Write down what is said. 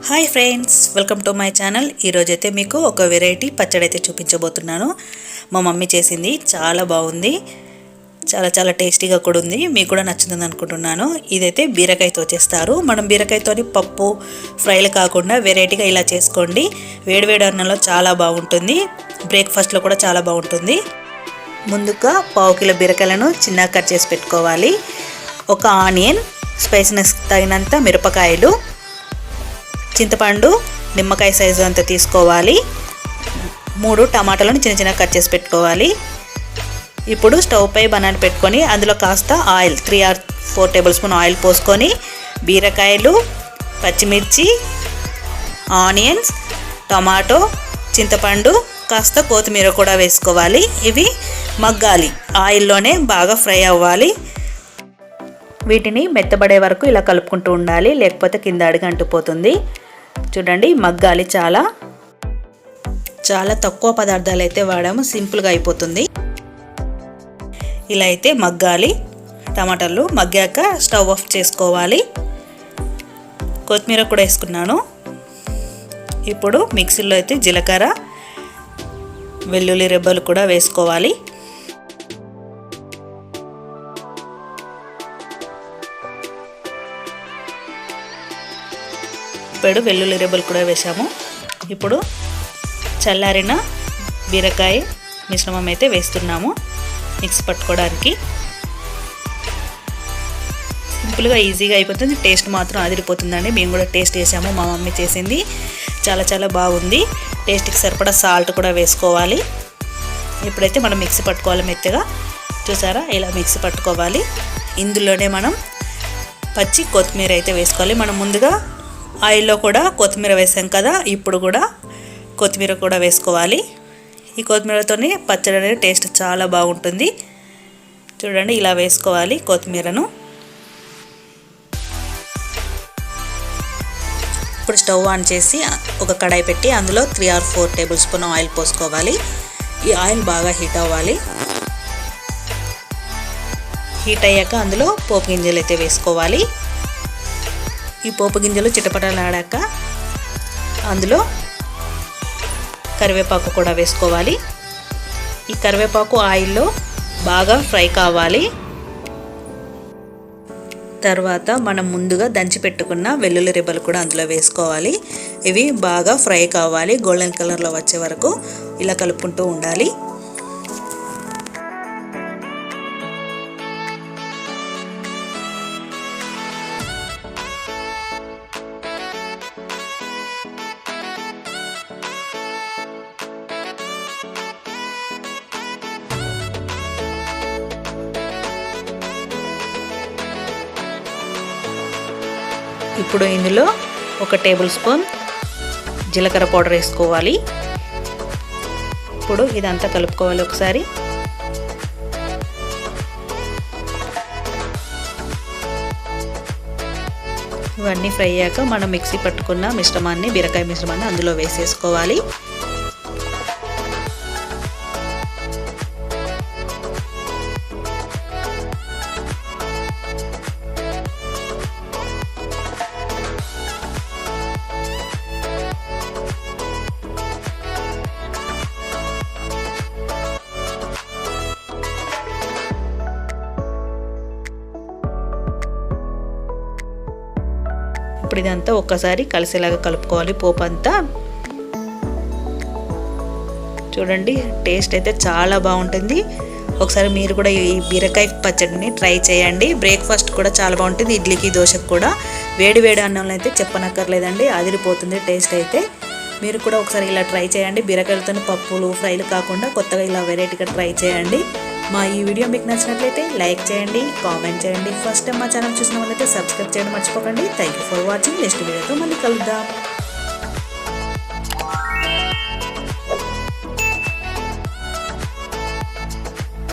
Hi friends welcome to my channel. ఈరోజైతే మీకు ఒక వెరైటీ పచ్చడి అయితే చూపించబోతున్నాను. మా మమ్మీ చేసింది చాలా బాగుంది. చాలా చాలా టేస్టీగా కూడా ఉంది. మీకు కూడా నచ్చుతుంది అనుకుంటున్నాను. ఇదైతే బీరకాయతో చేస్తారు మనం బీరకాయతోని పప్పు ఫ్రైలు కాకుండా వెరైటీగా ఇలా చేసుకోండి. వేడివేడి అన్నంలో చాలా బాగుంటుంది. బ్రేక్ఫాస్ట్లో కూడా చాలా బాగుంటుంది. ముందుగా పావు కిలో బీరకాయలను చిన్నగా కట్ చేసి పెట్టుకోవాలి. ఒక ఆనియన్ స్పైసినెస్ తగినంత మిరపకాయలు చింతపండు నిమ్మకాయ సైజు అంత తీసుకోవాలి. మూడు టమాటాలను చిన్న చిన్న కట్ చేసి పెట్టుకోవాలి. ఇప్పుడు స్టవ్ పై బనాన పెట్టుకొని అందులో కాస్త oil three or four tablespoon oil పోసుకొని బీరకాయలు పచ్చిమిర్చి ఆనియన్స్ టమాటో చింతపండు కాస్త కొత్తిమీర కూడా వేసుకోవాలి. ఇవి మగ్గాలి. ఆయిల్లోనే బాగా ఫ్రై అవ్వాలి. వీటిని మెత్తబడే వరకు ఇలా కలుపుకుంటూ ఉండాలి. లేకపోతే కింద అడిగి అంటుపోతుంది చూడండి మగ్గాలి చాలా. చాలా తక్కువ పదార్థాలు అయితే వాడాము సింపుల్గా అయిపోతుంది. ఇలా అయితే మగ్గాలి. టమాటాలు మగ్గాక స్టవ్ ఆఫ్ చేసుకోవాలి. కొత్తిమీర కూడా వేసుకున్నాను. ఇప్పుడు మిక్సీలో అయితే జీలకర్ర వెల్లుల్లి రెబ్బలు కూడా వేసుకోవాలి. ఇప్పుడు వెల్లుల్లి రెబ్బలు కూడా వేసాము ఇప్పుడు చల్లారిన బీరకాయ మిశ్రమం అయితే వేస్తున్నాము మిక్స్ పట్టుకోవడానికి. సింపుల్గా ఈజీగా అయిపోతుంది. టేస్ట్ మాత్రం అదిరిపోతుందండి. మేము కూడా టేస్ట్ చేసాము. మా మమ్మీ చేసింది. చాలా చాలా బాగుంది. టేస్ట్కి సరిపడా సాల్ట్ కూడా వేసుకోవాలి. ఇప్పుడైతే మనం మిక్సీ పట్టుకోవాలి మెత్తగా చూసారా? ఇలా మిక్సీ పట్టుకోవాలి. ఇందులోనే మనం పచ్చి కొత్తిమీర అయితే వేసుకోవాలి. మనం ముందుగా ఆయిల్లో కూడా కొత్తిమీర వేసాం కదా ఇప్పుడు కూడా కొత్తిమీర కూడా వేసుకోవాలి. ఈ కొత్తిమీరతోనే పచ్చడి అనేది టేస్ట్ చాలా బాగుంటుంది. చూడండి ఇలా వేసుకోవాలి కొత్తిమీరను. ఇప్పుడు స్టవ్ ఆన్ చేసి ఒక కడాయి పెట్టి అందులో three or four tablespoon oil పోసుకోవాలి. ఈ ఆయిల్ బాగా హీట్ అవ్వాలి. హీట్ అయ్యాక అందులో పోపు గింజలు అయితే వేసుకోవాలి. ఈ పోపు గింజలు చిటపటలాడాక అందులో కరివేపాకు కూడా వేసుకోవాలి. ఈ కరివేపాకు ఆయిల్లో బాగా ఫ్రై కావాలి. తర్వాత మనం ముందుగా దంచి పెట్టుకున్న వెల్లుల్లి రిబ్బలు కూడా అందులో వేసుకోవాలి. ఇవి బాగా ఫ్రై కావాలి గోల్డెన్ కలర్లో వచ్చే వరకు ఇలా కలుపుకుంటూ ఉండాలి. ఇప్పుడు ఇందులో ఒక టేబుల్ స్పూన్ జీలకర్ర పౌడర్ వేసుకోవాలి. ఇప్పుడు ఇదంతా కలుపుకోవాలి ఒకసారి. ఇవన్నీ ఫ్రై అయ్యాక మనం మిక్సీ పట్టుకున్న మిశ్రమాన్ని బీరకాయ మిశ్రమాన్ని అందులో వేసేసుకోవాలి. ఇప్పుడు ఇదంతా ఒక్కసారి కలిసేలాగా కలుపుకోవాలి పోపు అంతా చూడండి టేస్ట్ అయితే చాలా బాగుంటుంది. ఒకసారి మీరు కూడా ఈ బీరకాయ పచ్చడిని ట్రై చేయండి. బ్రేక్ఫాస్ట్ కూడా చాలా బాగుంటుంది ఇడ్లీకి దోశకు కూడా. వేడి వేడి అన్నంలో అయితే చెప్పనక్కర్లేదండి అదిరిపోతుంది టేస్ట్ అయితే. మీరు కూడా ఒకసారి ఇలా ట్రై చేయండి. బీరకాయలతో పప్పులు ఫ్రైలు కాకుండా కొత్తగా ఇలా వెరైటీగా ట్రై చేయండి. మా ఈ వీడియో మీకు నచ్చినట్లయితే లైక్ చేయండి కామెంట్ చేయండి. ఫస్ట్ టైం మా ఛానల్ చూసిన వాళ్ళైతే సబ్స్క్రైబ్ చేయడం మర్చిపోకండి. Thank you for watching next వీడియోతో మళ్ళీ కలుద్దాం.